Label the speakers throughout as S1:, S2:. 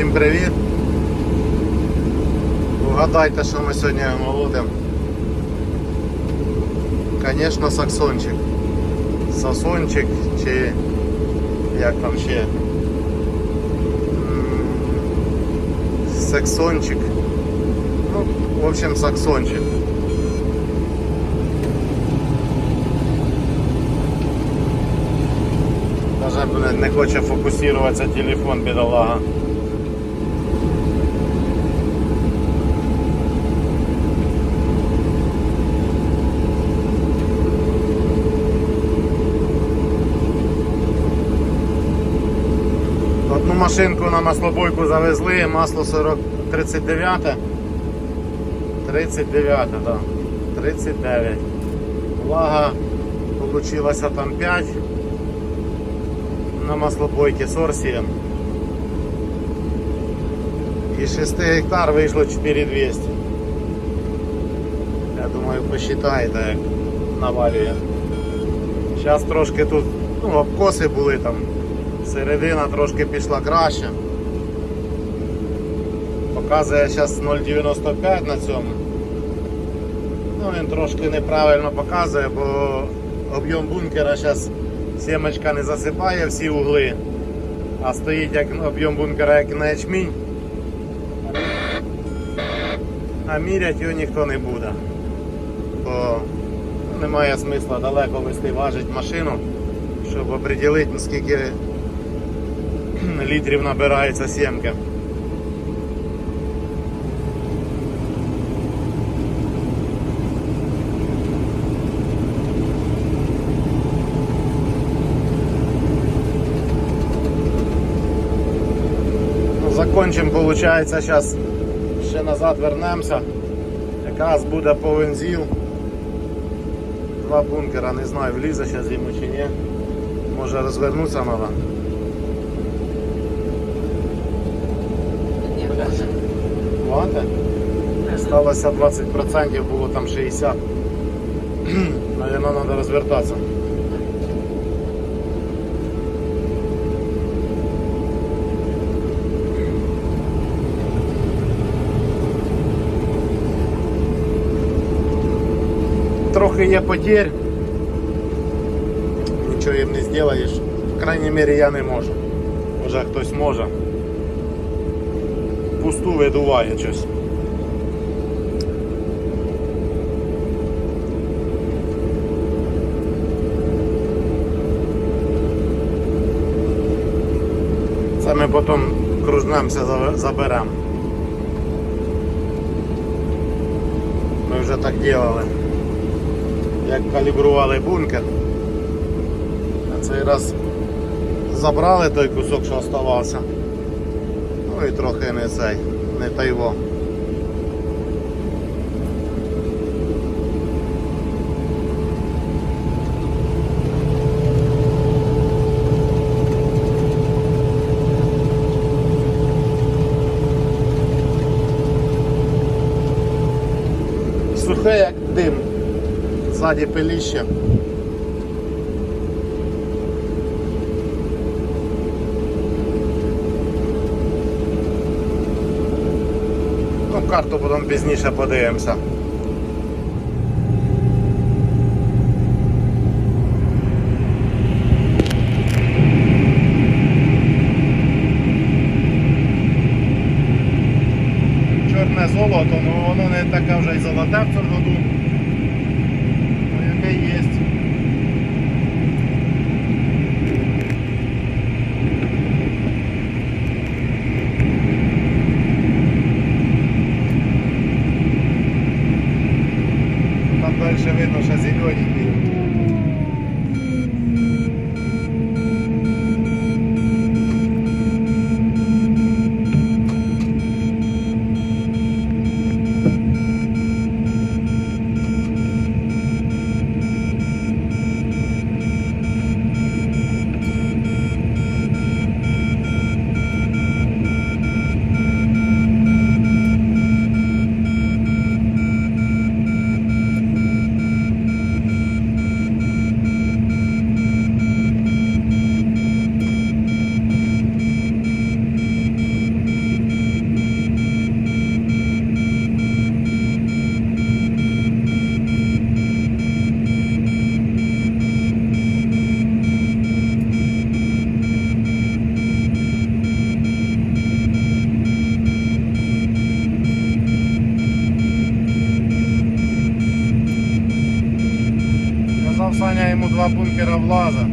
S1: Всім привіт! Угадайте, що ми сьогодні молотимо. Звісно, саксончик. Сасончик чи як там ще. Саксончик. Ну, в общем, саксончик. Даже не хоче фокусуватися телефон, бідолага. Машинку на маслобойку завезли, масло 40, 39. 39, да. 39. Влага получилася там 5 на маслобойке Сорсием. Из 6 гектар вийшло 4200. Я думаю, посчитаєте, як навалює. Зараз трошки тут ну, обкоси були там. Середина трошки пішла краще. Показує зараз 0,95 на цьому. Ну він трошки неправильно показує, бо об'єм бункера зараз сімочка не засипає всі угли, а стоїть як об'єм бункера як на ячмінь. А міряти його ніхто не буде. Бо немає смисла далеко вести важить машину, щоб оприділити наскільки літрів набирається сімки. Ну, Закончимо, виходить, зараз ще назад вернемося. Якраз буде повен зіл. Два бункера, не знаю, влізе зараз йому чи ні. Може розвернутися треба. Хватить? Сталося 20%, було там 60%. Наверное, треба розвертатися. Трохи є потерь. Нічого їм не зробиш. В крайній мірі я не можу. Може хтось може. Пусту видуває щось. Це ми потім кружнемося, заберемо. Ми вже так робили. Як калібрували бункер. А цей раз забрали той кусок, що оставався. Ну і трохи не цей, не тайво. Сухе як дим. Ззаді пиліще. Карту потім пізніше подивимося. Чорне золото, ну воно не таке вже й золоте в цьому году. два бункера влаза.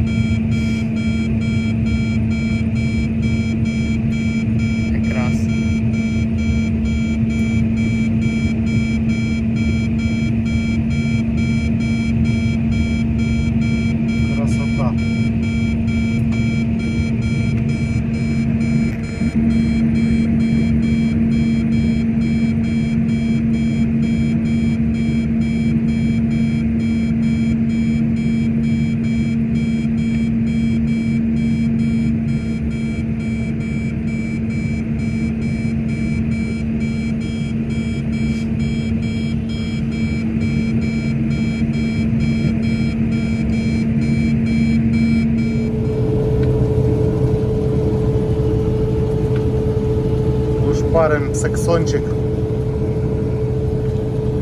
S1: Ушпарим саксончик.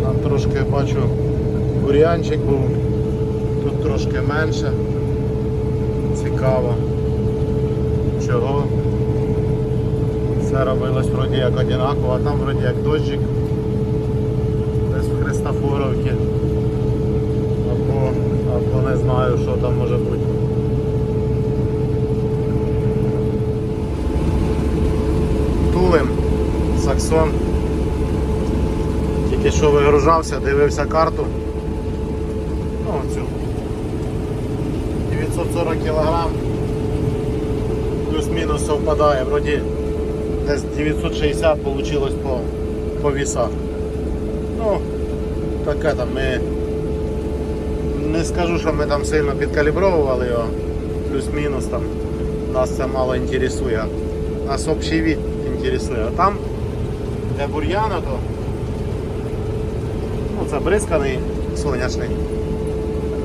S1: Там трошки бачу бур'янчик був, тут трошки менше. Цікаво. Чого? Все робилось вроді як одинаково, а там вроді як дощик. Десь в Христофоровці. Або, або не знаю, що там може бути. Саксон. Тільки що вигружався, дивився карту. Ну, цю. 940 кг. Плюс-мінус совпадає. Вроді десь 960 вийшло по, по вісах. Ну, таке там ми. Не скажу, що ми там сильно підкалібровували його. Плюс-мінус там. Нас це мало інтересує. Нас общий вид інтересує. А там, де бур'яна, то ну, це бризканий соняшний.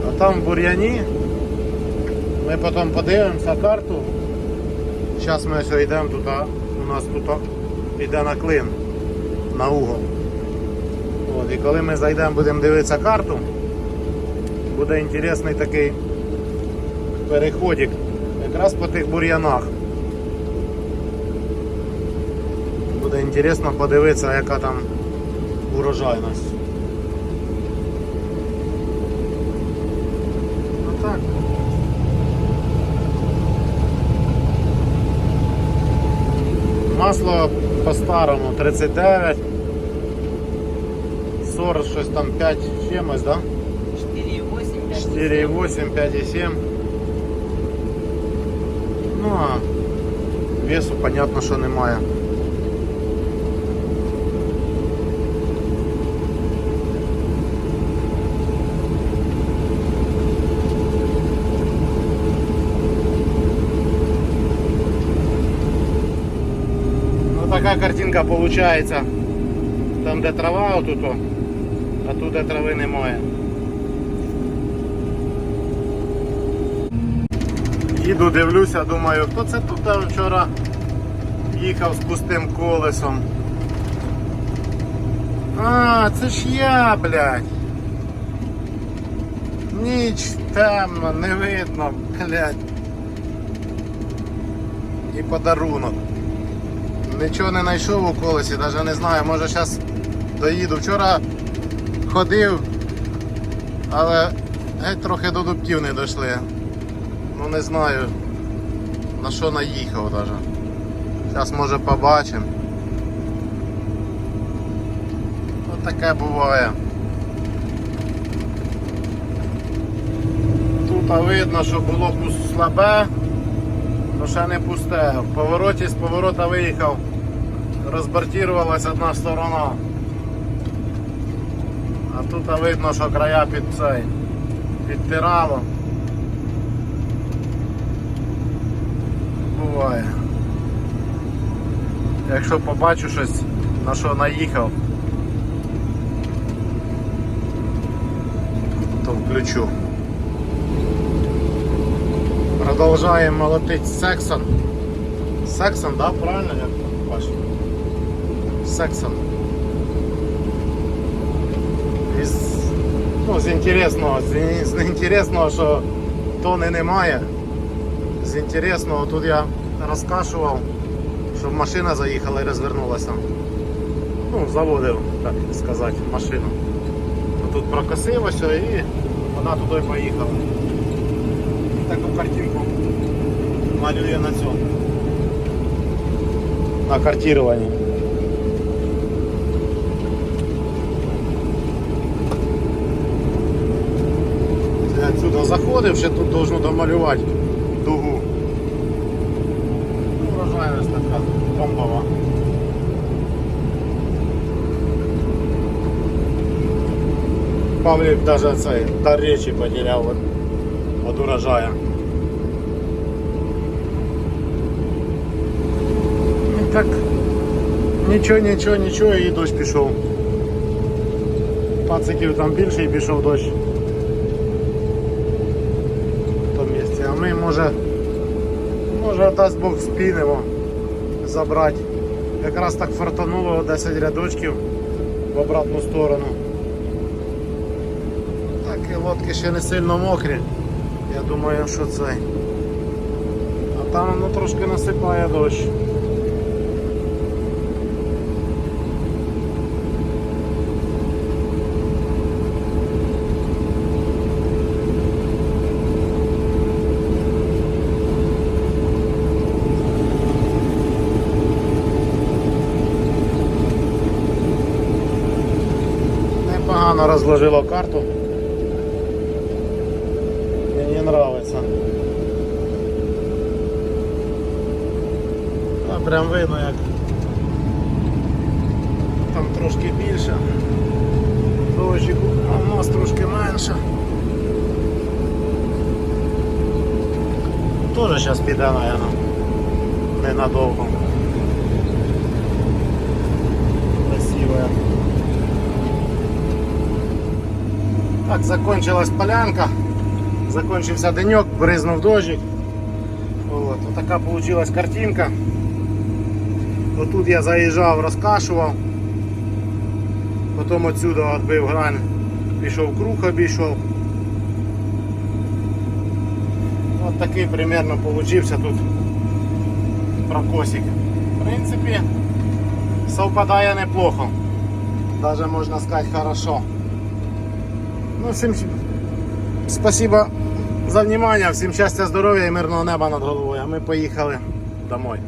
S1: А там в бур'яні ми потім подивимося карту. Зараз ми ось йдемо туди, у нас тут йде на клин, на угол. От, і коли ми зайдемо, будемо дивитися карту, буде інтересний такий переходик якраз по тих бур'янах. Буде інтересно подивитися, яка там урожайність. Ну. Масло по-старому 39. Сорос щось там 5 чимось, да?
S2: 4,8,
S1: 4,8, 5,7. Ну а весу понятно, що немає. Ну така картинка получается. Там де трава отут, о, а тут де трави немає. Їду, дивлюся, думаю, хто це тут вчора їхав з пустим колесом. А, це ж я, блядь. Ніч темно, не видно, блядь. І подарунок. Нічого не знайшов у колесі, навіть не знаю, може зараз доїду. Вчора ходив, але геть трохи до дубків не дійшли. Ну не знаю на що наїхав даже. Зараз може побачимо. Ось таке буває. Тут видно, що було слабе, то ще не пусте. В повороті з поворота виїхав, розбортувалась одна сторона. А тут видно, що края під цей підтирало. буває. Якщо побачу щось, на що наїхав, то включу. Продовжаємо молотити сексон. Сексон, да, правильно? Сексон. Із, ну, з інтересного, з, з неінтересного, що тони немає з інтересного тут я розкашував, щоб машина заїхала і розвернулася. Ну, заводив, так сказати, машину. Тут прокосив ось і вона туди поїхала. таку картинку малює на цьому. На картируванні. Я отсюда заходив, ще тут должно домалювати дугу. Ну, Врожайність така бомбова. Павлік даже цей дар речі поділяв від, від урожая. Ну, Так, нічого, нічого, нічого, і дощ пішов. Пациків там більше і пішов дощ. Може, може дасть Бог спінемо забрати. Якраз так фартануло 10 рядочків в обратну сторону. Так і лодки ще не сильно мокрі. Я думаю, що це. А там воно трошки насипає дощ. Непогано розложило карту. Мені нравится. А прям видно як там трошки більше. Дощику, а у нас трошки менше. Тоже зараз піде, наверное. Ненадовго. Красивая. Так, закончилась полянка. Закончився денек, бризнув дождик. Вот, вот така получилась картинка. Отут я заїжджав, розкашував. Потім отсюда відбив грань, пішов круг обійшов. От такий примерно получився тут прокосик. В принципі, совпадає неплохо. Даже можна сказати хорошо. Ну, всім спасибо за внимание, всім щастя, здоров'я і мирного неба над головою. А ми поїхали домой.